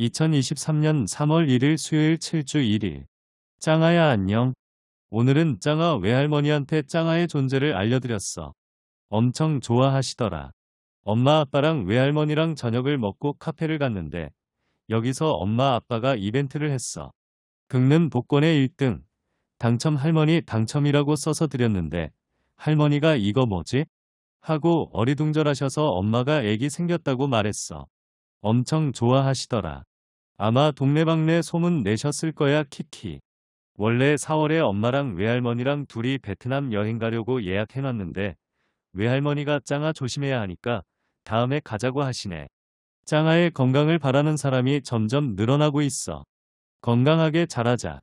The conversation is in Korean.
2023년 3월 1일 수요일 7주 1일. 짱아야 안녕. 오늘은 짱아 외할머니한테 짱아의 존재를 알려드렸어. 엄청 좋아하시더라. 엄마 아빠랑 외할머니랑 저녁을 먹고 카페를 갔는데 여기서 엄마 아빠가 이벤트를 했어. 긁는 복권의 1등. 당첨 할머니 당첨이라고 써서 드렸는데 할머니가 이거 뭐지? 하고 어리둥절하셔서 엄마가 애기 생겼다고 말했어. 엄청 좋아하시더라. 아마 동네방네 소문 내셨을 거야 키키. 원래 4월에 엄마랑 외할머니랑 둘이 베트남 여행 가려고 예약해놨는데 외할머니가 짱아 조심해야 하니까 다음에 가자고 하시네. 짱아의 건강을 바라는 사람이 점점 늘어나고 있어. 건강하게 자라자.